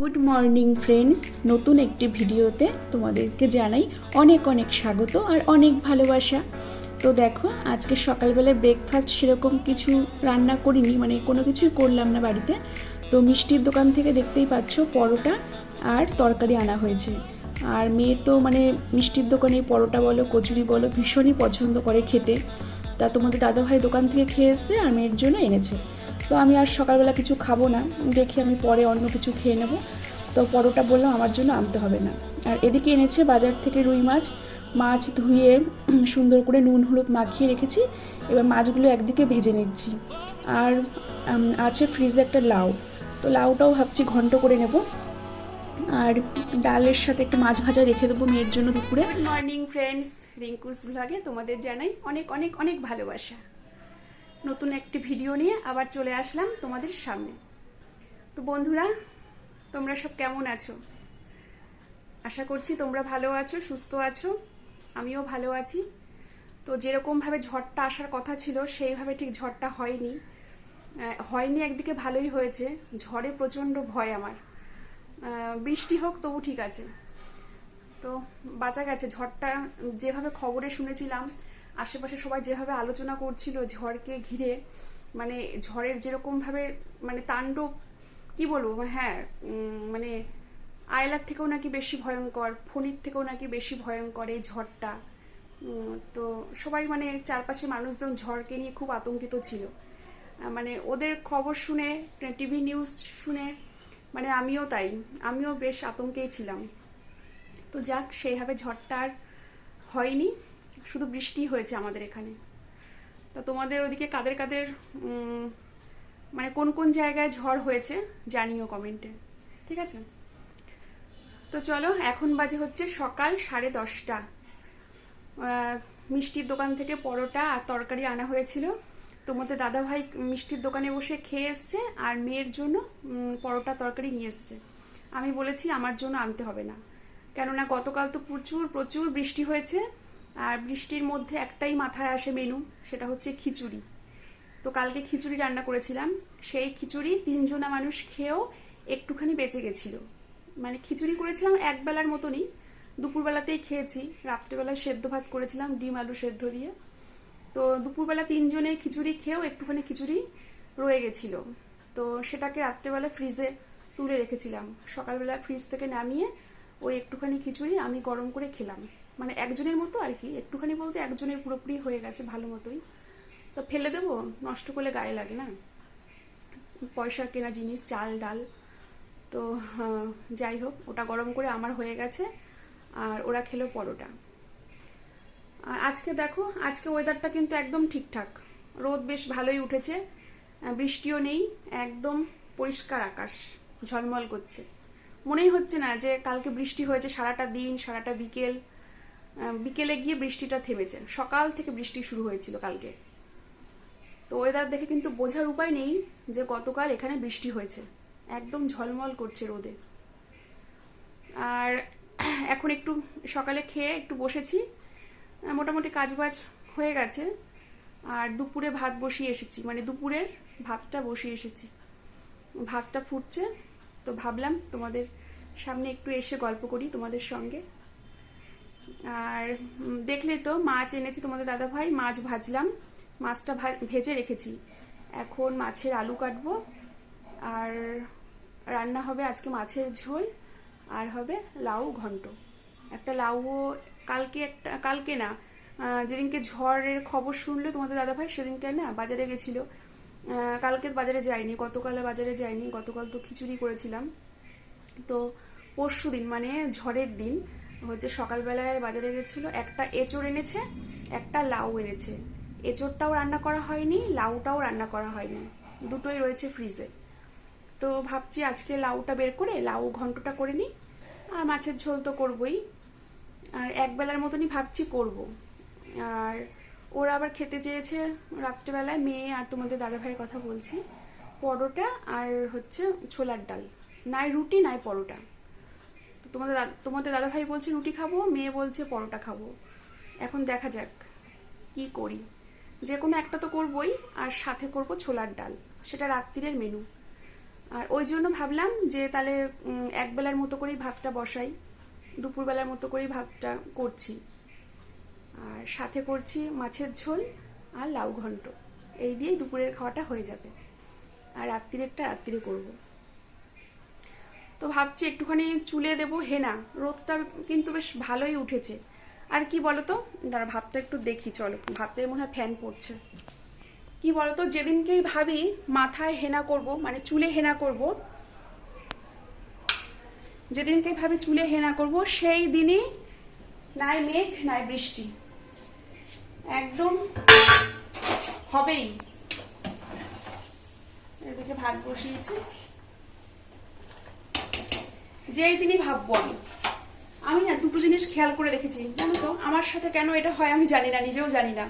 Good morning friends. নতুন একটি ভিডিওতে তোমাদেরকে জানাই অনেক অনেক স্বাগত আর অনেক ভালোবাসা। তো দেখো, আজকে সকালবেলায় ব্রেকফাস্ট সেরকম কিছু রান্না করিনি মানে কোনো কিছুই করলাম না বাড়িতে। তো মিষ্টির দোকান থেকে দেখতেই পাচ্ছ পরোটা আর তরকারি আনা হয়েছে। আর মেয়ের তো মানে মিষ্টির দোকানে পরোটা বলো, কচুরি বলো, ভীষণই পছন্দ করে খেতে। তা তোমাদের দাদাভাই দোকান থেকে খেয়ে এসছে আর মেয়ের জন্য এনেছে। তো আমি আর সকালবেলা কিছু খাব না। দেখি আমি পরে অন্য কিছু খেয়ে নেব। তো পরোটা বললাম, আমার জন্য আনতে হবে না। আর এদিকে এনেছে বাজার থেকে রুই মাছ। মাছ ধুয়ে সুন্দর করে নুন হলুদ মাখিয়ে রেখেছি। এবার মাছগুলো একদিকে ভেজে নিচ্ছি। আর আছে ফ্রিজে একটা লাউ। তো লাউটাও ভাবছি ঘন্ট করে নেব। আর ডালের সাথে একটু মাছ ভাজা রেখে দেবো মেয়ের জন্য দুপুরে। গুড মর্নিং ফ্রেন্ডস রিঙ্কুস ব্লগে তোমাদের জানাই অনেক অনেক অনেক ভালোবাসা। নতুন একটি ভিডিও নিয়ে আবার চলে আসলাম তোমাদের সামনে। তো বন্ধুরা, তোমরা সব কেমন আছো? আশা করছি তোমরা ভালো আছো, সুস্থ আছো, আমিও ভালো আছি। তো যেরকমভাবে ঝড়টা আসার কথা ছিল, সেইভাবে ঠিক ঝড়টা হয়নি। হয়নি একদিকে ভালোই হয়েছে, ঝড়ে প্রচণ্ড ভয় আমার। বৃষ্টি হোক, তবু ঠিক আছে। তো বাঁচা গেছে, ঝড়টা যেভাবে খবরে শুনেছিলাম আশেপাশে সবাই যেভাবে আলোচনা করছিল, ঝড়কে ঘিরে মানে ঝড়ের যেরকমভাবে মানে তাণ্ডব, কি বলব হ্যাঁ মানে আয়লার থেকেও নাকি বেশি ভয়ঙ্কর, ফণির থেকেও নাকি বেশি ভয়ঙ্কর এই ঝড়টা। তো সবাই মানে চারপাশে মানুষজন ঝড়কে নিয়ে খুব আতঙ্কিত ছিল। মানে ওদের খবর শুনে টিভি নিউজ শুনে মানে আমিও তাই, আমিও বেশ আতঙ্কেই ছিলাম। তো যাক, সেইভাবে ঝড়টা আর হয়নি। শুধু বৃষ্টি হয়েছে আমাদের এখানে। তো তোমাদের ওদিকে কাদের কাদের মানে কোন কোন জায়গায় ঝড় হয়েছে জানিও কমেন্টে ঠিক আছে? তো চলো, এখন বাজে হচ্ছে সকাল সাড়ে দশটা। মিষ্টির দোকান থেকে পরোটা আর তরকারি আনা হয়েছিল। তোমাদের দাদাভাই মিষ্টির দোকানে বসে খেয়ে এসছে আর মেয়ের জন্য পরোটা তরকারি নিয়ে এসছে। আমি বলেছি আমার জন্য আনতে হবে না। কেননা গতকাল তো প্রচুর প্রচুর বৃষ্টি হয়েছে। আর বৃষ্টির মধ্যে একটাই মাথায় আসে মেনু, সেটা হচ্ছে খিচুড়ি। তো কালকে খিচুড়ি রান্না করেছিলাম। সেই খিচুড়ি তিনজনা মানুষ খেয়েও একটুখানি বেঁচে গেছিল। মানে খিচুড়ি করেছিলাম এক বেলার মতনই। দুপুরবেলাতেই খেয়েছি। রাত্রেবেলায় সেদ্ধ ভাত করেছিলাম, ডিম আলু সেদ্ধ দিয়ে। তো দুপুরবেলা তিনজনে খিচুড়ি খেয়েও একটুখানি খিচুড়ি রয়ে গেছিল। তো সেটাকে রাত্রেবেলা ফ্রিজে তুলে রেখেছিলাম। সকালবেলা ফ্রিজ থেকে নামিয়ে ওই একটুখানি খিচুড়ি আমি গরম করে খেলাম। মানে একজনের মতো আর কি, একটুখানি বলতে একজনের পুরোপুরি হয়ে গেছে ভালো মতোই। তো ফেলে দেবো, নষ্ট করলে গায়ে লাগে না। পয়সা কেনা জিনিস, চাল, ডাল, তো যাই হোক, ওটা গরম করে আমার হয়ে গেছে, আর ওরা খেলো পরোটা। আজকে দেখো, আজকে ওয়েদারটা কিন্তু একদম ঠিকঠাক। রোদ বেশ ভালোই উঠেছে বৃষ্টিও নেই, একদম পরিষ্কার আকাশ, ঝলমল করছে। মনেই হচ্ছে না যে কালকে বৃষ্টি হয়েছে সারাটা দিন, সারাটা বিকেল বিকেলে গিয়ে বৃষ্টিটা থেমেছে। সকাল থেকে বৃষ্টি শুরু হয়েছিল কালকে। তো ওয়েদার দেখে কিন্তু বোঝার উপায় নেই যে গতকাল এখানে বৃষ্টি হয়েছে। একদম ঝলমল করছে রোদে। আর এখন একটু সকালে খেয়ে একটু বসেছি। মোটামুটি কাজবাজ হয়ে গেছে। আর দুপুরে ভাত বসিয়ে এসেছি। মানে দুপুরের ভাতটা বসিয়ে এসেছি। ভাতটা ফুটছে। তো ভাবলাম তোমাদের সামনে একটু এসে গল্প করি তোমাদের সঙ্গে। আর দেখলে তো মাছ এনেছি তোমাদের দাদা ভাই, মাছ ভাজলাম, মাছটা ভেজে রেখেছি। এখন মাছের আলু কাটবো, আর রান্না হবে আজকে মাছের ঝোল, আর হবে লাউ ঘন্ট। একটা লাউও কালকে একটা, কালকে না যেদিনকে ঝড়ের খবর শুনলে তোমাদের দাদা ভাই, সেদিনকে না বাজারে গেছিল। কালকে বাজারে যায়নি, গতকাল বাজারে যায়নি, গতকাল তো খিচুড়ি করেছিলাম। তো পরশু দিন মানে ঝড়ের দিন হচ্ছে সকালবেলায় বাজারে গেছিল, একটা এঁচড় এনেছে, একটা লাউ এনেছে। এঁচড়টাও রান্না করা হয়নি, লাউটাও রান্না করা হয়নি। দুটোই রয়েছে ফ্রিজে তো ভাবছি আজকে লাউটা বের করে, লাউ ঘন্টটা করে নিই, আর মাছের ঝোল তো করবই। আর এক বেলার মতনই ভাবছি করব। আর ওরা আবার খেতে চেয়েছে রাত্রেবেলায়, মেয়ে আর তোমাদের দাদা ভাইয়ের কথা বলছি। পরোটা আর হচ্ছে ছোলার ডাল। নাই রুটি, নাই পরোটা। তোমাদের তোমাদের দাদা ভাই বলছে রুটি খাব, মেয়ে বলছে পরোটা খাব। এখন দেখা যাক কি করি। যে কোনো একটা তো করবই, আর সাথে করব ছোলার ডাল। সেটা রাত্রিরের মেনু আর ওই জন্য ভাবলাম যে তাহলে একবেলার মতো করেই ভাতটা বসাই। দুপুরবেলার মতো করেই ভাতটা করছি। আর সাথে করছি মাছের ঝোল আর লাউ ঘন্ট। এই দিয়েই দুপুরের খাওয়াটা হয়ে যাবে। আর রাত্রিরেরটা রাত্রিরে করব। তো ভাবছি একটুখানি চুলে দেবো হেনা। রোদটা কিন্তু বেশ ভালোই উঠেছে। আর কি বলতো? দাঁড়া, ভাতটা একটু দেখি, চলো। ভাতের মনে হয় ফ্যান পড়ছে। কি বলতো? যেদিনকেই ভাবি মাথায় হেনা করব মানে চুলে হেনা করব যেদিনকে ভাবি চুলে হেনা করব, সেই দিনই নাই মেঘ, নাই বৃষ্টি। একদম হবেই। এদিকে ভাত বসিয়েছি। যেই দিনই ভাববো আমি। আমি না দুটো জিনিস খেয়াল করে দেখেছি, জানো তো, আমার সাথে কেন এটা হয় আমি জানি না, নিজেও জানি না।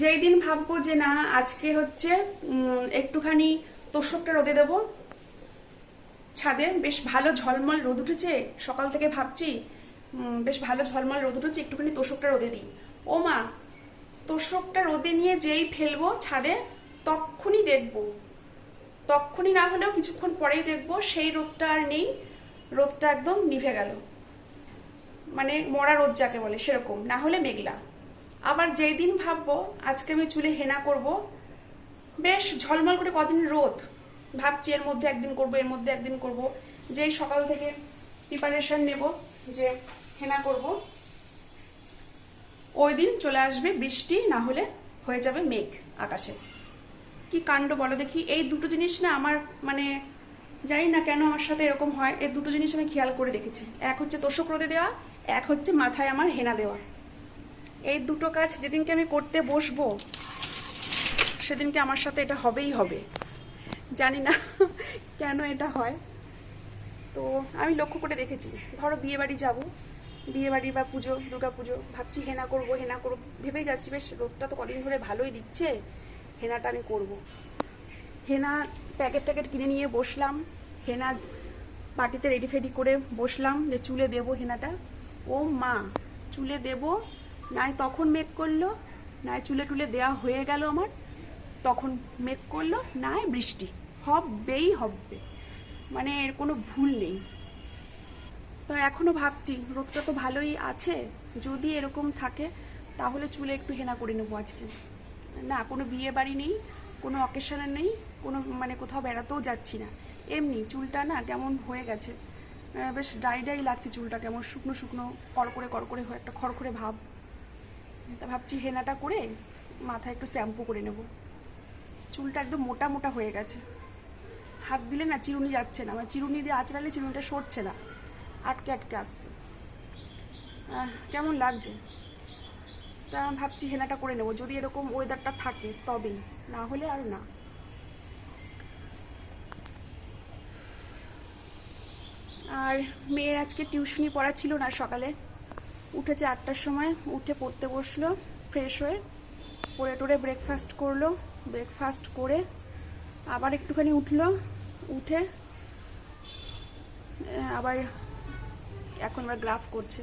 যেই দিন ভাববো যে না, আজকে হচ্ছে একটুখানি তোষকটা রোদে দেব। ছাদে বেশ ভালো ঝলমল রোদ উঠেছে, সকাল থেকে ভাবছি বেশ ভালো ঝলমল রোদ উঠেছে, একটুখানি তোষকটা রোদে দিই। ও মা, তোষকটা রোদে নিয়ে যেই ফেলব ছাদে, তক্ষুনি দেখব। তক্ষুনি না হলেও কিছুক্ষণ পরেই দেখব সেই রোদটা আর নেই। রোদটা একদম নিভে গেল। মানে মরা রোদ যাকে বলে, সেরকম। না হলে মেঘলা। আবার যেই দিন ভাববো, আজকে আমি চুলে হেনা করব, বেশ ঝলমল করে কদিন রোদ। ভাবছি এর মধ্যে একদিন করব, এর মধ্যে একদিন করব। যেই সকাল থেকে প্রিপারেশন নেব যে হেনা করব, ওই দিন চলে আসবে বৃষ্টি, না হলে হয়ে যাবে মেঘ আকাশে। কি কাণ্ড বলো? দেখি, এই দুটো জিনিস না আমার মানে জানি না কেন আমার সাথে এরকম হয়। এই দুটো জিনিস আমি খেয়াল করে দেখেছি। এক হচ্ছে তোষক রোদে দেওয়া, এক হচ্ছে মাথায় আমার হেনা দেওয়া। এই দুটো কাজ যেদিনকে আমি করতে বসবো, সেদিনকে আমার সাথে এটা হবেই হবে। জানি না কেন এটা হয়। তো আমি লক্ষ্য করে দেখেছি। ধরো বিয়ে বাড়ি যাব বিয়ে বাড়ি বা পুজো দুর্গা পুজো ভাবছি হেনা করব হেনা করব, ভেবেই যাচ্ছি, বেশ রোদটা তো কদিন ধরে ভালোই দিচ্ছে। হেনাটা আমি করব। হেনা প্যাকেট ট্যাকেট কিনে নিয়ে বসলাম। হেনা বাটিতে রেডি ফেডি করে বসলাম যে চুলে দেবো হেনাটা। ও মা, চুলে দেব, নাই তখন মেক করল, নাই চুলে টুলে দেওয়া হয়ে গেল আমার। তখন মেক করল, নাই বৃষ্টি। হবেই হবে। মানে এর কোনো ভুল নেই। তো এখনও ভাবছি, রোদটা তো ভালোই আছে। যদি এরকম থাকে, তাহলে চুলে একটু হেনা করে নেব আজকে। না, কোনো বিয়ে বাড়ি নেই, কোনো অকেশনে নেই, কোনো মানে কোথাও বেড়াতেও যাচ্ছি না। এমনি চুলটা না কেমন হয়ে গেছে। বেশ ডাই ডাই লাগছে চুলটা কেমন, শুকনো শুকনো কড়কড়ে কড়কড়ে হয়ে, একটা খড়খড়ে ভাব। তা ভাবছি হেনাটা করে মাথায় একটু শ্যাম্পু করে নেব। চুলটা একদম মোটা মোটা হয়ে গেছে। হাত দিলে না চিরুনি যাচ্ছে না মানে চিরুনি দিয়ে আঁচড়ালে চিরুনিটা সরছে না। আটকে আটকে আসছে। কেমন লাগছে? ভাবছি হেনাটা করে নেব। যদি এরকম ওয়েদারটা থাকে, তবেই। না হলে আর না। আর মেয়ের আজকে টিউশনি পড়া ছিল না সকালে। উঠেছে আটটার সময়, উঠে পড়তে বসল ফ্রেশ হয়ে পড়ে টোরে ব্রেকফাস্ট করল। ব্রেকফাস্ট করে আবার একটুখানি উঠল, উঠে আবার এখন আবার গ্রাফ করছে।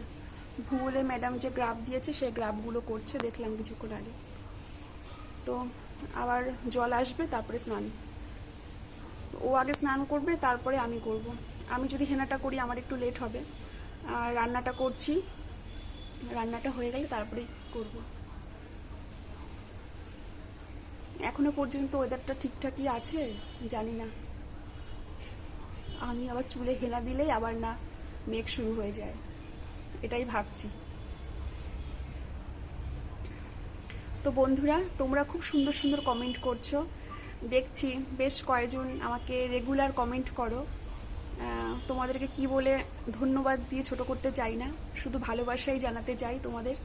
ভূগোলে ম্যাডাম যে গ্রাফ দিয়েছে সেই গ্রাফগুলো করছে, দেখলাম কিছুক্ষণ আগে। তো আবার জল আসবে, তারপরে স্নান। ও আগে স্নান করবে, তারপরে আমি করব। আমি যদি হেনাটা করি, আমার একটু লেট হবে। আর রান্নাটা করছি। রান্নাটা হয়ে গেলে তারপরে করব। এখনও পর্যন্ত ওয়েদারটা ঠিকঠাকই আছে? জানি না। আমি আবার চুলে হেনা দিলেই আবার না, মেঘ শুরু হয়ে যায়। এটাই ভাবছি। তো বন্ধুরা, তোমরা খুব সুন্দর সুন্দর কমেন্ট করছ। দেখছি বেশ কয়েকজন আমাকে রেগুলার কমেন্ট করো। তোমাদেরকে কি বলে ধন্যবাদ দিয়ে ছোট করতে চাই না, শুধু ভালোবাসাই জানাতে চাই তোমাদের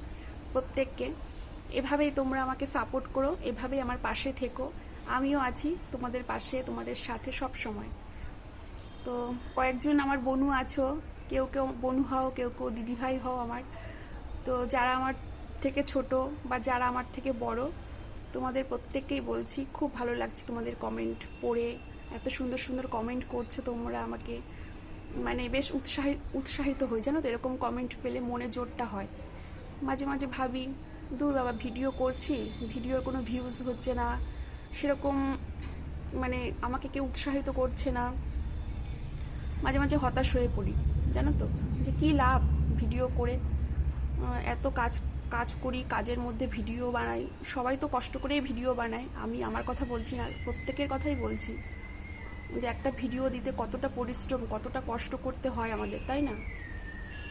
প্রত্যেককে। এভাবেই তোমরা আমাকে সাপোর্ট করো, এভাবেই আমার পাশে থেকো। আমিও আছি তোমাদের পাশে, তোমাদের সাথে সব সময় তো কয়েকজন আমার বনু আছো কেউ কেউ বনু হও, কেউ কেউ দিদিভাই হও আমার। তো যারা আমার থেকে ছোট বা যারা আমার থেকে বড়, তোমাদের প্রত্যেককেই বলছি, খুব ভালো লাগছে তোমাদের কমেন্ট পড়ে। এত সুন্দর সুন্দর কমেন্ট করছ তোমরা আমাকে। মানে বেশ উৎসাহিত উৎসাহিত হই, জানো তো? এরকম কমেন্ট পেলে মনে জোরটা হয়। মাঝে মাঝে ভাবি, দূর বাবা ভিডিও করছি ভিডিওর কোনো ভিউজ হচ্ছে না। সেরকম মানে আমাকে কেউ উৎসাহিত করছে না। মাঝে মাঝে হতাশ হয়ে পড়ি। জানো তো যে কী লাভ ভিডিও করে? এত কাজ কাজ করি, কাজের মধ্যে ভিডিও বানাই। সবাই তো কষ্ট করেই ভিডিও বানায়। আমি আমার কথা বলছি না, প্রত্যেকের কথাই বলছি। যে একটা ভিডিও দিতে কতটা পরিশ্রম, কতটা কষ্ট করতে হয় আমাদের, তাই না?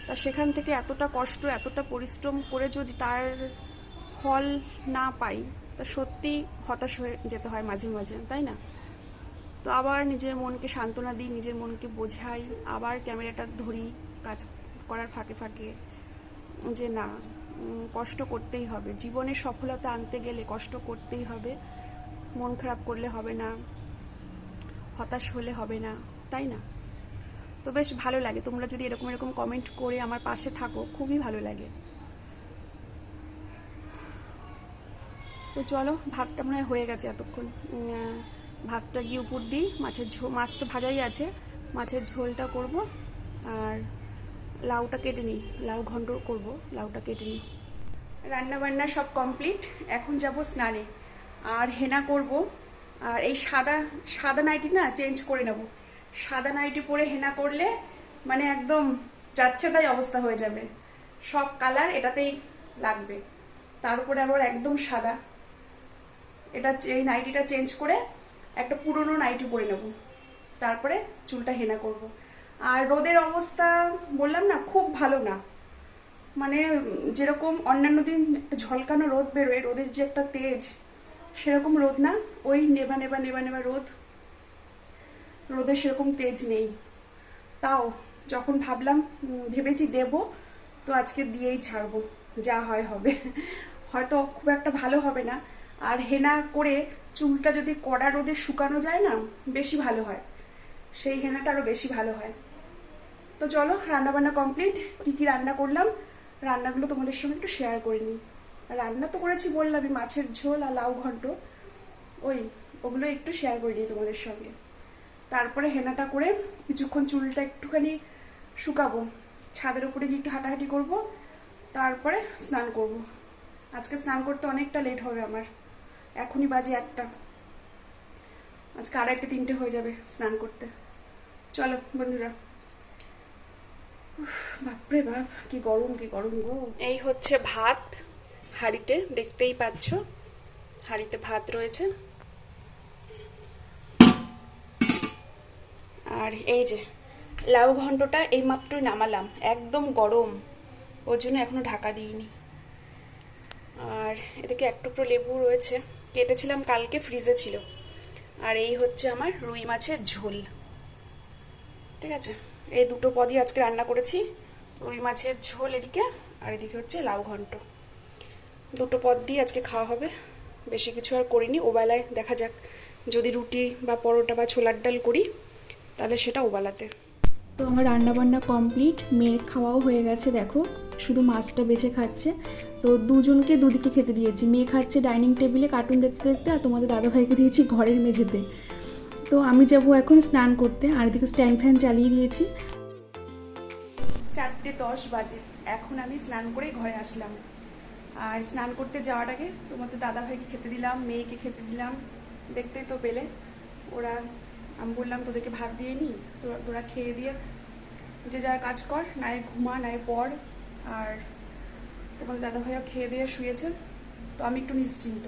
তা সেখান থেকে এতটা কষ্ট, এতটা পরিশ্রম করে যদি তার ফল না পাই, তা সত্যি হতাশ হয়ে যেতে হয় মাঝে মাঝে, তাই না? তো আবার নিজের মনকে সান্ত্বনা দিই, নিজের মনকে বোঝাই, আবার ক্যামেরাটা ধরি কাজ করার ফাঁকে ফাঁকে যে না কষ্ট করতেই হবে। জীবনে সফলতা আনতে গেলে কষ্ট করতেই হবে। মন খারাপ করলে হবে না, হতাশ হলে হবে না, তাই না? তো বেশ ভালো লাগে। তোমরা যদি এরকম এরকম কমেন্ট করে আমার পাশে থাকো, খুবই ভালো লাগে। তো চলো, ভাতটা মনে হয় গেছে এতক্ষণ। ভাতটা গিয়ে উপর দিই, মাছের ঝোল মাছটা ভাজাই আছে, মাছের ঝোলটা করব আর লাউটা কেটে নিই, লাউ ঘন্ট করব, লাউটা কেটে নিই। রান্না বান্না সব কমপ্লিট, এখন যাব স্নানে। আর হেনা করব, আর এই সাদা সাদা নাইটি না চেঞ্জ করে নেব। সাদা নাইটি পরে হেনা করলে মানে একদম যাচ্ছে তাই অবস্থা হয়ে যাবে। সব কালার এটাতেই লাগবে। তার উপরে আবার একদম সাদা। এটা, এই নাইটিটা চেঞ্জ করে একটা পুরনো নাইটি পরে নেব। তারপরে চুলটা হেনা করব। আর রোদের অবস্থা বললাম না, খুব ভালো না। মানে যেরকম অন্যান্য দিন ঝলকানো রোদ বেরোয়, রোদের যে একটা তেজ, সেরকম রোদ না। ওই নেবা নেবা নেবা নেবা রোদ, রোদে সেরকম তেজ নেই। তাও যখন ভাবলাম ভেবেছি দেব, তো আজকে দিয়েই ছাড়বো, যা হয় হবে। হয়তো খুব একটা ভালো হবে না। আর হেনা করে চুলটা যদি কড়া রোদে শুকানো যায় না, বেশি ভালো হয়। সেই হেনাটা আরও বেশি ভালো হয়। তো চলো রান্না বান্না কমপ্লিট কী কী রান্না করলাম, রান্নাগুলো তোমাদের সঙ্গে একটু শেয়ার করে নিই। রান্না তো করেছি বললামই, মাছের ঝোল আর লাউ ঘন্ট। ওই, ওগুলো একটু শেয়ার করে নিই তোমাদের সঙ্গে। তারপরে হেনাটা করে কিছুক্ষণ চুলটা একটুখানি শুকাবো। ছাদের উপরে গিয়ে একটু হাঁটাহাঁটি করব। তারপরে স্নান করব। আজকে স্নান করতে অনেকটা লেট হবে আমার। এখনই বাজে একটা আজকে আর একটা তিনটে হয়ে যাবে স্নান করতে। চলো, বন্ধুরা। বাপরে বাপ, কি গরম কি গরম গো। এই হচ্ছে ভাত, হাঁড়িতে, দেখতেই পাচ্ছ। হাঁড়িতে ভাত রয়েছে। আর এই যে, লাউ ঘন্টটা এই মাত্রই নামালাম, একদম গরম। ওর জন্য এখনও ঢাকা দিইনি। আর এদিকে এক টুকরো লেবু রয়েছে। কেটেছিলাম কালকে ফ্রিজে ছিল। আর এই হচ্ছে আমার রুই মাছের ঝোল। ঠিক আছে? এই দুটো পদই আজকে রান্না করেছি। রুই মাছের ঝোল এদিকে, আর এদিকে হচ্ছে লাউ ঘন্ট। দুটো পদ দিয়ে আজকে খাওয়া হবে। বেশি কিছু আর করিনি। ওবেলায় দেখা যাক, যদি রুটি বা পরোটা বা ছোলার ডাল করি, তাহলে সেটা ওবেলাতে। তো আমার রান্নাবান্না কমপ্লিট, মেয়ের খাওয়াও হয়ে গেছে, দেখো। শুধু মাছটা বেছে খাচ্ছে। তো দুজনকে দুদিকে খেতে দিয়েছি। মেয়ে খাচ্ছে ডাইনিং টেবিলে কার্টুন দেখতে দেখতে আর তোমাদের দাদাভাইকে দিয়েছি ঘরের মেঝেতে। তো আমি যাব এখন স্নান করতে আর এদিকে স্ট্যান্ড ফ্যান চালিয়ে দিয়েছি। চারটে দশ বাজে। এখন আমি স্নান করে ঘরে আসলাম। আর স্নান করতে যাওয়ার আগে তোমাদের দাদাভাইকে খেতে দিলাম, মেয়েকে খেতে দিলাম। দেখতেই তো পেলে। ওরা, আমি বললাম, তোদেরকে ভাত দিয়ে নি তোরা তোরা খেয়ে দিয়ে যে যার কাজ কর নাই ঘুমা নাই পড়। আর তোমার দাদা দাদাভাইও খেয়ে দিয়ে শুয়েছে তো আমি একটু নিশ্চিন্ত।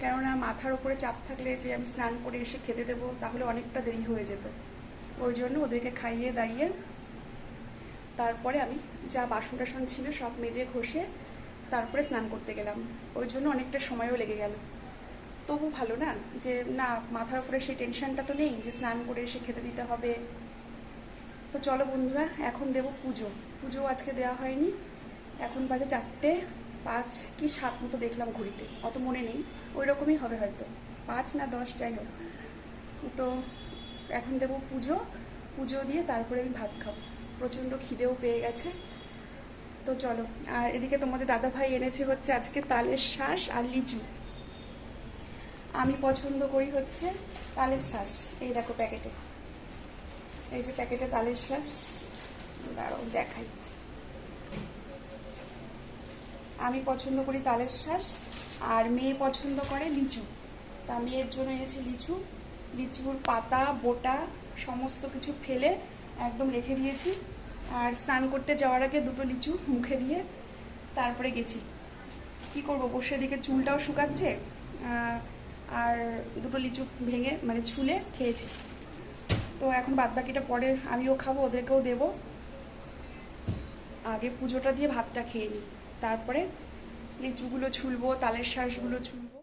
কেননা মাথার ওপরে চাপ থাকলে যে আমি স্নান করে এসে খেতে দেবো, তাহলে অনেকটা দেরি হয়ে যেত। ওই জন্য ওদেরকে খাইয়ে দাইয়ে তারপরে আমি যা বাসন টাসন ছিল সব মেজে ঘষে তারপরে স্নান করতে গেলাম। ওই জন্য অনেকটা সময়ও লেগে গেল। তবু ভালো না যে, না, মাথার উপরে সেই টেনশনটা তো নেই যে স্নান করে এসে খেতে দিতে হবে। তো চলো বন্ধুরা, এখন দেব পুজো। পুজো আজকে দেওয়া হয়নি। এখন বাজে চারটে পাঁচ কি সাত মতো দেখলাম ঘড়িতে, অত মনে নেই ওই রকমই হবে হয়তো, পাঁচ না দশ যাই হোক। তো এখন দেব পুজো পুজো দিয়ে তারপরে আমি ভাত খাব। প্রচণ্ড খিদেও পেয়ে গেছে। তো চলো, আর এদিকে তোমাদের দাদা ভাই এনেছে হচ্ছে আজকে তালের শ্বাস আর লিচু। আমি পছন্দ করি হচ্ছে তালের শ্বাস এই দেখো প্যাকেটে। এই যে প্যাকেটে তালের শ্বাস দাঁড়াও দেখাই। আমি পছন্দ করি তালের শ্বাস আর মেয়ে পছন্দ করে লিচু। তা মেয়ের জন্য এনেছে লিচু। লিচুর পাতা, বোটা, সমস্ত কিছু ফেলে একদম রেখে দিয়েছি। আর স্নান করতে যাওয়ার আগে দুটো লিচু মুখে দিয়ে তারপরে গেছি। কি করব? বসে দিকে চুলটাও শুকাচ্ছে আর দুটো লিচু ভেঙে মানে ছুলে খেয়েছি। তো এখন বাদ বাকিটা পরে আমিও খাব, ওদেরকেও দেবো। আগে পুজোটা দিয়ে ভাতটা খেয়ে নিই। তারপরে লিচুগুলো ছুলবো তালের শ্বাসগুলো ছুলবো।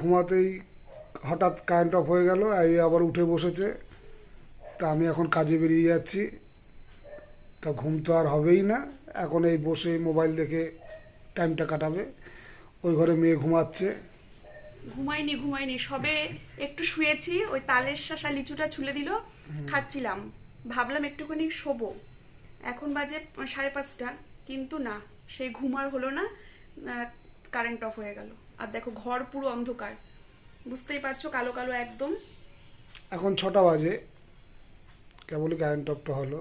ঘুমাতেই হঠাৎ কারেন্ট অফ হয়ে গেল এই আবার উঠে বসেছে। তা আমি এখন কাজে বেরিয়ে যাচ্ছি। তা ঘুম তো আর হবেই না। এখন এই বসে মোবাইল দেখে টাইমটা কাটাবে। ওই ঘরে মেয়ে ঘুমাচ্ছে। ঘুমাইনি ঘুমাইনি সবে একটু শুয়েছি ওই তালের শাসা লিচুটা ছুলে দিল খাচ্ছিলাম। ভাবলাম একটুখানি শোবো। এখন বাজে সাড়ে পাঁচটা কিন্তু না সেই ঘুমার হলো না কারেন্ট অফ হয়ে গেল। আর দেখো ঘর পুরো অন্ধকার। বুঝতেই পারছ কালো কালো একদম? এখন ছটা বাজে। কেবলই কারেন্ট অফটা হলো।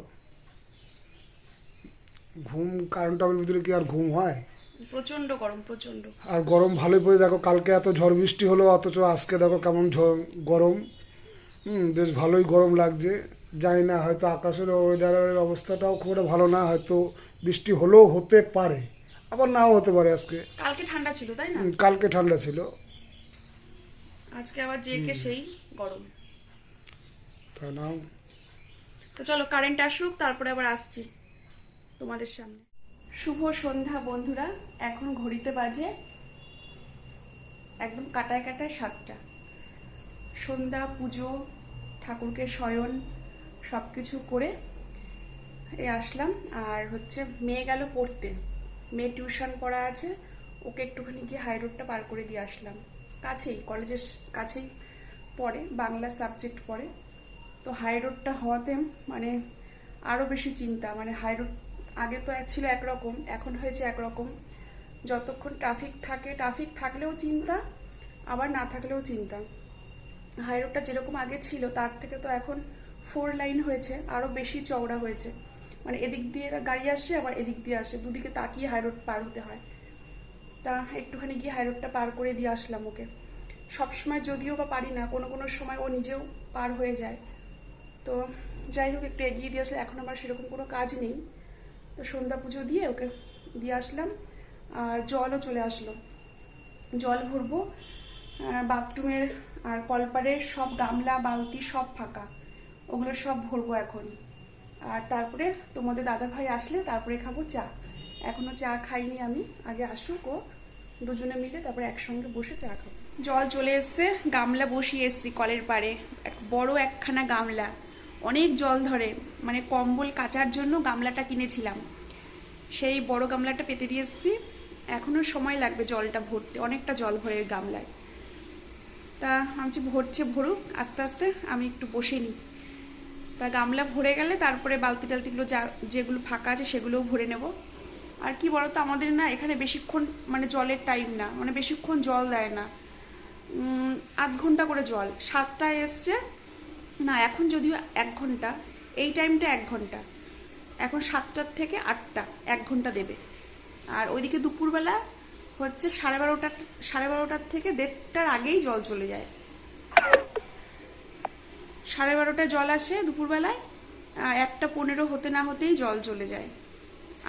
ঘুম কারেন্ট অফের ভিতরে কি আর ঘুম হয়? প্রচণ্ড গরম প্রচণ্ড আর গরম ভালোই পড়ে। দেখো কালকে এত ঝড় বৃষ্টি হলো অথচ আজকে দেখো কেমন গরম। হুম বেশ ভালোই গরম লাগছে। জানি না হয়তো আকাশের ওয়েদারের অবস্থাটাও খুব একটা ভালো না হয়তো বৃষ্টি হলেও হতে পারে। আবার নাও হতে পারে আজকে। কালকে ঠান্ডা ছিল তাই না? কালকে ঠান্ডা ছিল। আজকে আবার যে কে সেই গরম। তা নাও। তো চলো কারেন্ট আসুক তারপরে আবার আসছি তোমাদের সামনে। শুভ সন্ধ্যা বন্ধুরা এখন ঘড়িতে বাজে একদম কাটায় কাটায় সাতটা। সন্ধ্যা পুজো ঠাকুরকে শয়ন সব কিছু করে এ আসলাম আর হচ্ছে মেয়ে গেল পড়তে। মেয়ে টিউশন পড়া আছে, ওকে একটুখানি গিয়ে হাই রোডটা পার করে দিয়ে আসলাম। কাছেই, কলেজের কাছেই পড়ে, বাংলা সাবজেক্ট পড়ে। তো হাই রোডটা হওয়াতে মানে আরও বেশি চিন্তা মানে হাই রোড আগে তো ছিল একরকম, এখন হয়েছে একরকম। যতক্ষণ ট্রাফিক থাকে ট্রাফিক থাকলেও চিন্তা, আবার না থাকলেও চিন্তা। হাই রোডটা যেরকম আগে ছিল, তার থেকে তো এখন ফোর লাইন হয়েছে আরও বেশি চওড়া হয়েছে। মানে এদিক দিয়ে গাড়ি আসে, আবার এদিক দিয়ে আসে। দুদিকে তাকিয়ে হাই রোড পার হতে হয়। তা একটুখানি গিয়ে হাই রোডটা পার করে দিয়ে আসলাম ওকে। সবসময় যদিও বা পারি না, কোনো কোনো সময় ও নিজেও পার হয়ে যায়। তো যাই হোক, একটু এগিয়ে দিয়ে আসলে এখন আমার সেরকম কোনো কাজ নেই। তো সন্ধ্যা পুজো দিয়ে ওকে দিয়ে আসলাম। আর জলও চলে আসলো। জল ভরবো। বাথরুমের আর কলপারের সব গামলা, বালতি সব ফাঁকা। ওগুলো সব ভরবো এখন। আর তারপরে তোমাদের দাদা ভাই আসলে তারপরে খাব চা। এখনও চা খাইনি আমি। আগে আসুক ও। দুজনে মিলে তারপরে একসঙ্গে বসে চা খাব। জল চলে এসছে। গামলা বসিয়ে এসছি কলের পাড়ে। এক বড় একখানা গামলা। অনেক জল ধরে। মানে কম্বল কাচার জন্য গামলাটা কিনেছিলাম। সেই বড় গামলাটা পেতে দিয়ে এসছি। এখনও সময় লাগবে জলটা ভরতে। অনেকটা জল ভরে গামলায়। তা আমি ভরছে, ভরুক। আস্তে আস্তে আমি একটু বসে নিই। তা গামলা ভরে গেলে তারপরে বালতি টালতিগুলো যা, যেগুলো ফাঁকা আছে সেগুলোও ভরে নেব। আর কি বলতো, আমাদের না এখানে বেশিক্ষণ মানে জলের টাইম না মানে বেশিক্ষণ জল দেয় না। আধ ঘণ্টা করে জল। সাতটায় এসছে। না, এখন যদিও এক ঘণ্টা, এই টাইমটা এক ঘণ্টা। এখন সাতটার থেকে আটটা, এক ঘণ্টা দেবে। আর ওইদিকে দুপুরবেলা হচ্ছে সাড়ে বারোটার সাড়ে বারোটার থেকে দেড়টার আগেই জল চলে যায়। সাড়ে বারোটায় জল আসে দুপুরবেলায় একটা পনেরো হতে না হতেই জল চলে যায়।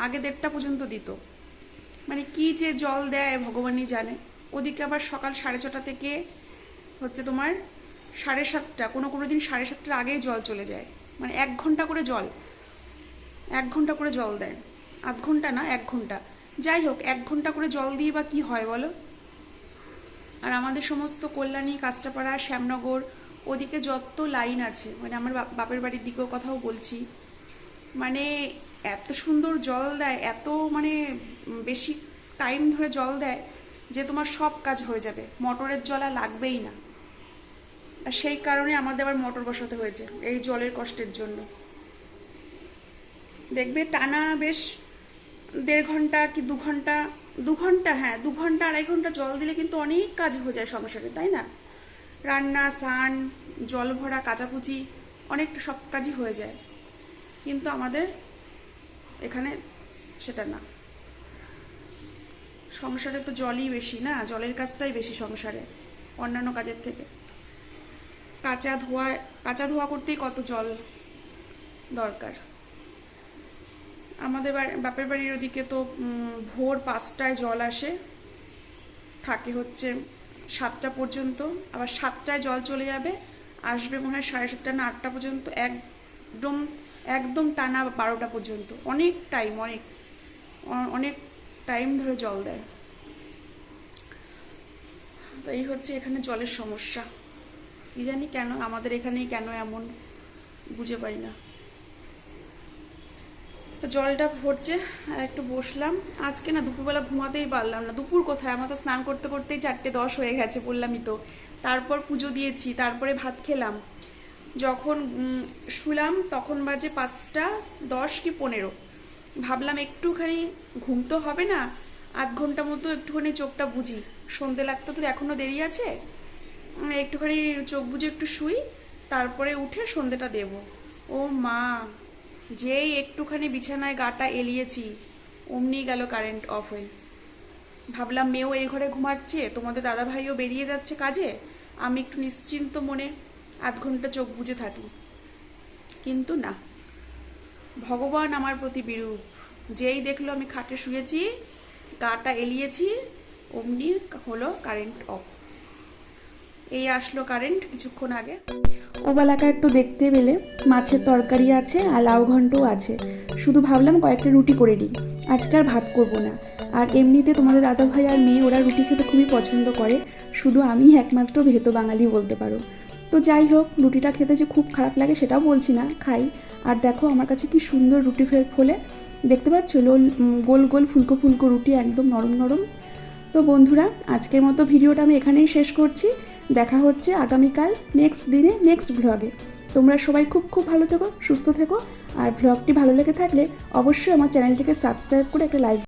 আগে দেড়টা পর্যন্ত দিত। মানে কি যে জল দেয় ভগবানই জানে। ওদিকে আবার সকাল সাড়ে ছটা থেকে হচ্ছে তোমার সাড়ে সাতটা, কোনো কোনো দিন সাড়ে সাতটার আগেই জল চলে যায়। মানে এক ঘণ্টা করে জল, এক ঘণ্টা করে জল দেয়। আধ ঘণ্টা না, এক ঘণ্টা। যাই হোক, এক ঘণ্টা করে জল দিয়ে বা কি হয় বলো? আর আমাদের সমস্ত কল্যাণী, কাস্টাপাড়া, শ্যামনগর ওদিকে যত লাইন আছে মানে আমার বাপ- বাপের বাড়ির দিকেও কথাও বলছি মানে এত সুন্দর জল দেয়, এত মানে বেশি টাইম ধরে জল দেয় যে তোমার সব কাজ হয়ে যাবে, মোটরের জল আর লাগবেই না। আর সেই কারণে আমাদের আবার মোটর বসাতে হয়েছে, এই জলের কষ্টের জন্য। দেখবে টানা বেশ দেড় ঘণ্টা কি দু ঘণ্টা দু ঘণ্টা হ্যাঁ দু ঘণ্টা, আড়াই ঘণ্টা জল দিলে কিন্তু অনেক কাজ হয়ে যায় সংসারে তাই না? রান্না, স্নান, জল ভরা, কাচাকুচি, অনেকটা সব কাজই হয়ে যায়। কিন্তু আমাদের এখানে সেটা না। সংসারে তো জলই বেশি না? জলের কাজটাই বেশি সংসারে, অন্যান্য কাজের থেকে। কাঁচা ধোয়া কাঁচা ধোয়া করতেই কত জল দরকার। আমাদের বাপের বাড়ির ওদিকে তো ভোর পাঁচটায় জল আসে। থাকে হচ্ছে সাতটা পর্যন্ত, আবার সাতটায় জল চলে যাবে, আসবে মনে হয় সাড়ে সাতটা না আটটা পর্যন্ত, একদম একদম টানা বারোটা পর্যন্ত। অনেক টাইম অনেক অনেক টাইম ধরে জল দেয়। তো এই হচ্ছে এখানে জলের সমস্যা। কি জানি কেন, আমাদের এখানেই কেন এমন, বুঝে পাই না। তো জলটা ভরছে, আর একটু বসলাম। আজকে না দুপুরবেলা ঘুমাতেই পারলাম না। দুপুর কোথায়? আমার তো স্নান করতে করতেই চারটে দশ হয়ে গেছে, বললামই তো। তারপর পুজো দিয়েছি, তারপরে ভাত খেলাম। যখন শুলাম, তখন বাজে পাঁচটা দশ কি পনেরো। ভাবলাম একটুখানি ঘুম তো হবে না, আধ ঘণ্টা মতো একটুখানি চোখটা বুঝি। সন্ধে লাগতে তো এখনও দেরি আছে। একটুখানি চোখ বুঝে একটু শুই, তারপরে উঠে সন্ধেটা দেব। ও মা! যেই একটুখানি বিছানায় গাটা এলিয়েছি, অমনি গেল কারেন্ট অফ হয়ে। ভাবলাম মেয়েও এই ঘরে ঘুমাচ্ছে, তোমাদের দাদা ভাইও বেরিয়ে যাচ্ছে কাজে। আমি একটু নিশ্চিন্ত মনে আধ ঘণ্টা চোখ বুজে থাকি। কিন্তু না। ভগবান আমার প্রতি বিরূপ। যেই দেখল আমি খাটে শুয়েছি, গাটা এলিয়েছি, অমনি হলো কারেন্ট অফ। এই আসলো কারেন্ট কিছুক্ষণ আগে। ওবেলাকার তো দেখতে পেলে, মাছের তরকারি আছে আর লাউ ঘন্টও আছে। শুধু ভাবলাম কয়েকটা রুটি করে নিই। আজকে আর ভাত করব না। আর এমনিতে তোমাদের দাদা ভাই আর মেয়ে, ওরা রুটি খেতে খুবই পছন্দ করে। শুধু আমি একমাত্র ভেত বাঙালি বলতে পারো। তো যাই হোক, রুটিটা খেতে যে খুব খারাপ লাগে সেটাও বলছি না, খাই। আর দেখো আমার কাছে কি সুন্দর রুটি ফের ফোলে। দেখতে পাচ্ছ? লোল গোল গোল ফুলকো ফুলকো রুটি একদম নরম নরম। তো বন্ধুরা, আজকের মতো ভিডিওটা আমি এখানেই শেষ করছি। দেখা হচ্ছে আগামীকাল নেক্সট দিনে নেক্সট ভ্লগে তোমরা সবাই খুব খুব ভালো থেকো, সুস্থ থেকো। আর ভ্লগটি ভালো লেগে থাকলে অবশ্যই আমার চ্যানেলটিকে সাবস্ক্রাইব করে একটা লাইক